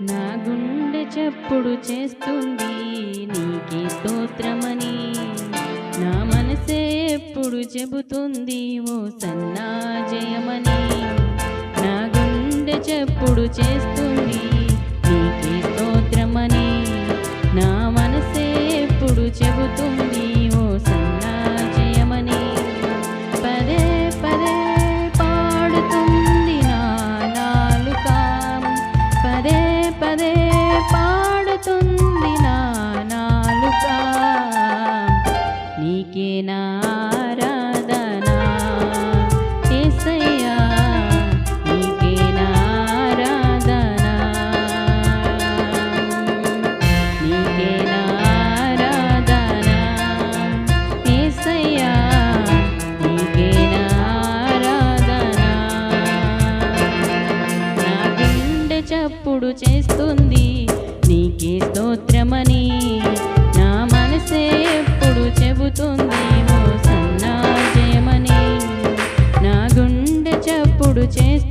నా గుండె చప్పుడు చేస్తుంది నీకే స్తోత్రమని. నా మనసే ఎప్పుడు చెబుతుంది ఓ సన్నా జయమని నా గుండె చప్పుడు చేస్తుంది చేస్తుంది. నీకే స్తోత్రమని నా మనసే ఎప్పుడు చెబుతుంది. ఓ సన్నాజయమని నా గుండె చప్పుడు చేస్తుంది.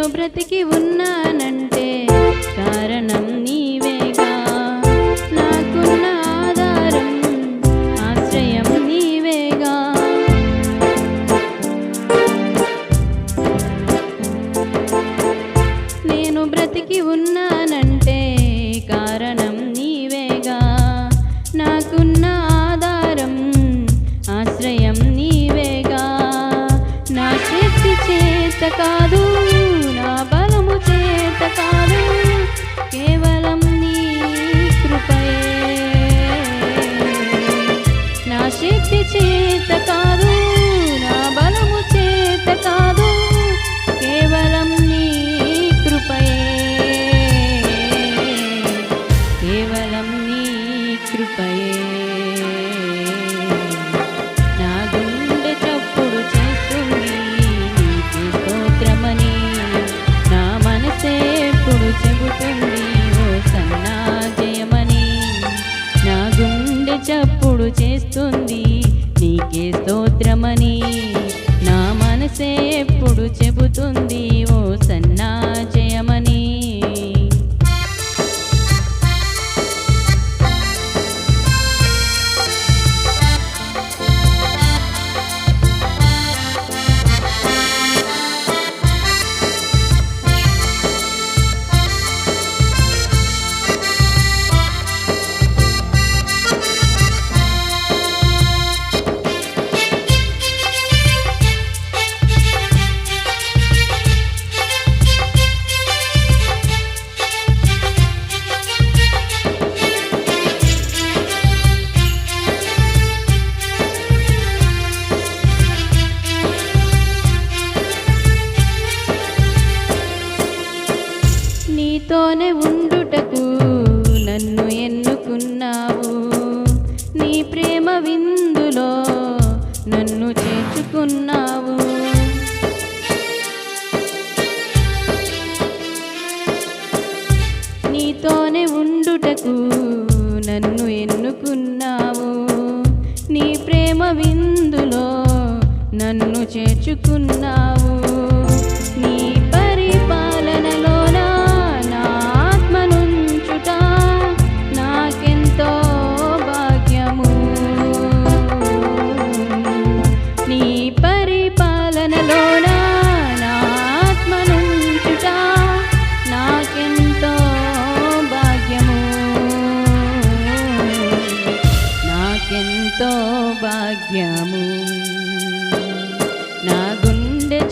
నేను బ్రతికి ఉన్నానంటే కారణం నీవేగా. నాకున్న ఆధారం ఆశ్రయం నీవేగా. నేను బ్రతికి ఉన్నా चित స్తోత్రమని. నన్ను చేర్చుకున్నావు. నీతోనే ఉండుటకు నన్ను ఎన్నుకున్నావు. నీ ప్రేమ విందులో నన్ను చేర్చుకున్నావు.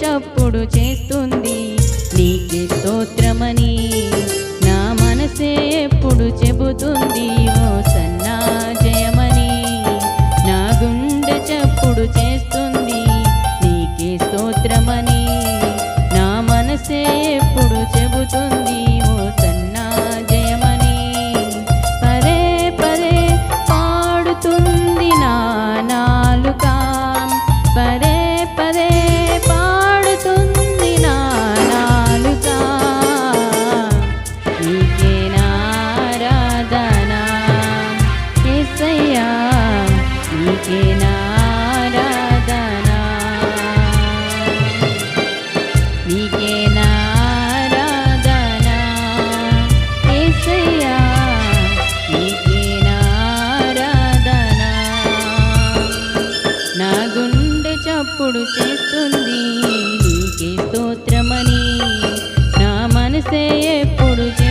చప్పుడు చేస్తుంది. నీకే స్తోత్రమని నా మనసే ఎప్పుడు చెబుతుంది. ఓ సన్నా జయమని నా గుండె చప్పుడు చే చేస్తుంది. నీకే స్తోత్రమని నా మనసే ఎప్పుడు చెబుతుంది